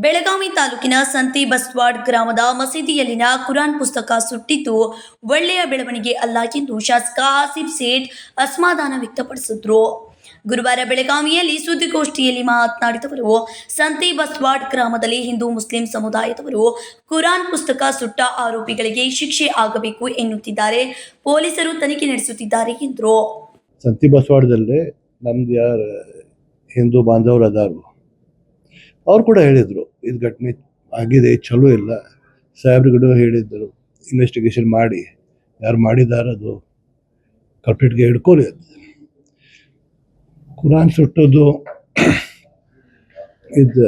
ಬೆಳಗಾವಿ ತಾಲೂಕಿನ ಸಂತಿ ಬಸ್ವಾಡ್ ಗ್ರಾಮದ ಮಸೀದಿಯಲ್ಲಿನ ಕುರಾನ್ ಪುಸ್ತಕ ಸುಟ್ಟಿದ್ದು ಒಳ್ಳೆಯ ಬೆಳವಣಿಗೆ ಅಲ್ಲ ಎಂದು ಶಾಸಕ ಆಸಿಫ್ ಸೇಠ್ ಅಸಮಾಧಾನ ವ್ಯಕ್ತಪಡಿಸಿದ್ರು. ಗುರುವಾರ ಬೆಳಗಾವಿಯಲ್ಲಿ ಸುದ್ದಿಗೋಷ್ಠಿಯಲ್ಲಿ ಮಾತನಾಡಿದವರು, ಸಂತಿ ಬಸ್ವಾಡ್ ಗ್ರಾಮದಲ್ಲಿ ಹಿಂದೂ ಮುಸ್ಲಿಂ ಸಮುದಾಯದವರು ಕುರಾನ್ ಪುಸ್ತಕ ಸುಟ್ಟ ಆರೋಪಿಗಳಿಗೆ ಶಿಕ್ಷೆ ಆಗಬೇಕು ಎನ್ನುತ್ತಿದ್ದಾರೆ. ಪೊಲೀಸರು ತನಿಖೆ ನಡೆಸುತ್ತಿದ್ದಾರೆ ಎಂದರು. ಸಂತಿ ಬಸವಾಡದಲ್ಲಿ ನಮ್ದು ಯಾರು ಹಿಂದೂ ಬಾಂಧವರು ಅದಾರು. ಅವ್ರು ಕೂಡ ಹೇಳಿದರು, ಇದು ಘಟನೆ ಆಗಿದೆ ಚಲೋ ಇಲ್ಲ. ಸಾಹೇಬ್ರುಗಳು ಹೇಳಿದ್ದರು ಇನ್ವೆಸ್ಟಿಗೇಷನ್ ಮಾಡಿ, ಯಾರು ಮಾಡಿದ್ದಾರೆ ಅದು? ಕಲ್ಪ್ರಿಟ್ಗೆ ಹಿಡ್ಕೊಳ್ಳಿ ಅಂತ. ಕುರಾನ್ ಸುಟ್ಟೋದು, ಇದು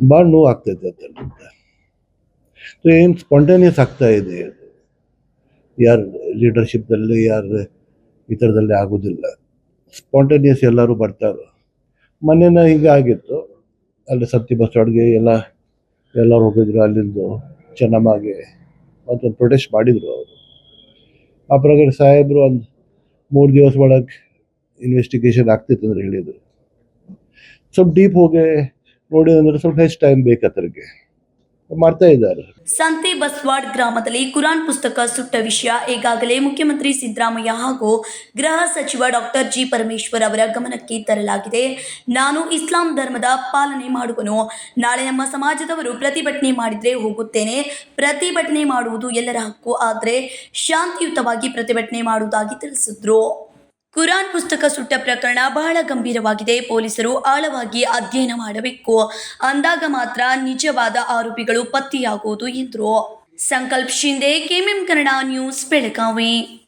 ಭಾಳ ನೋವು ಆಗ್ತೈತೆ ಅಂತ. ಏನು ಸ್ಪಾಂಟೇನಿಯಸ್ ಆಗ್ತಾ ಇದೆ? ಯಾರು ಲೀಡರ್ಶಿಪ್ದಲ್ಲಿ ಯಾರು ಈ ಥರದಲ್ಲಿ ಆಗೋದಿಲ್ಲ. ಸ್ಪಾಂಟೇನಿಯಸ್ ಎಲ್ಲರೂ ಬರ್ತಾರೆ. ಮೊನ್ನೆನ ಹೀಗೆ ಆಗಿತ್ತು ಅಲ್ಲಿ ಸತ್ತಿ ಬಸ್ ಸ್ಟಾಂಡ್ಗೆ ಎಲ್ಲ, ಎಲ್ಲರೂ ಹೋಗಿದ್ರು. ಅಲ್ಲಿಂದು ಚೆನ್ನಮ್ಮಗೆ ಮತ್ತೊಂದು ಪ್ರೊಟೆಸ್ಟ್ ಮಾಡಿದರು ಅವರು. ಆ ಪ್ರಕಾರ ಸಾಹೇಬರು ಒಂದು ಮೂರು ದಿವಸ ಒಳಗೆ ಇನ್ವೆಸ್ಟಿಗೇಷನ್ ಆಗ್ತಿತ್ತು ಅಂದ್ರೆ ಹೇಳಿದರು. ಸ್ವಲ್ಪ ಡೀಪ್ ಹೋಗಿ ನೋಡಿದಂದ್ರೆ ಸ್ವಲ್ಪ ಹೆಚ್ಚು ಟೈಮ್ ಬೇಕು ಅದ್ರಿಗೆ. ಮಾಡ್ತಾ ಇದ್ದಾರೆ. ಸಂತೆ ಬಸ್ವಾಡ್ ಗ್ರಾಮದಲ್ಲಿ ಕುರಾನ್ ಪುಸ್ತಕ ಸುಟ್ಟ ವಿಷಯ ಈಗಾಗಲೇ ಮುಖ್ಯಮಂತ್ರಿ ಸಿದ್ದರಾಮಯ್ಯ ಹಾಗೂ ಗೃಹ ಸಚಿವ ಡಾಕ್ಟರ್ ಜಿ ಪರಮೇಶ್ವರ್ ಅವರ ಗಮನಕ್ಕೆ ತರಲಾಗಿದೆ. ನಾನು ಇಸ್ಲಾಂ ಧರ್ಮದ ಪಾಲನೆ ಮಾಡುವನು. ನಾಳೆ ನಮ್ಮ ಸಮಾಜದವರು ಪ್ರತಿಭಟನೆ ಮಾಡಿದ್ರೆ ಹೋಗುತ್ತೇನೆ. ಪ್ರತಿಭಟನೆ ಮಾಡುವುದು ಎಲ್ಲರ ಹಕ್ಕು. ಆದರೆ ಶಾಂತಿಯುತವಾಗಿ ಪ್ರತಿಭಟನೆ ಮಾಡುವುದಾಗಿ ತಿಳಿಸಿದ್ರು. ಕುರಾನ್ ಪುಸ್ತಕ ಸುಟ್ಟ ಪ್ರಕರಣ ಬಹಳ ಗಂಭೀರವಾಗಿದೆ. ಪೊಲೀಸರು ಆಳವಾಗಿ ಅಧ್ಯಯನ ಮಾಡಬೇಕು. ಅಂದಾಗ ಮಾತ್ರ ನಿಜವಾದ ಆರೋಪಿಗಳು ಪತ್ತೆಯಾಗುವುದು ಎಂದರು. Sankalp Shinde KMM Kannada news, Belagavi.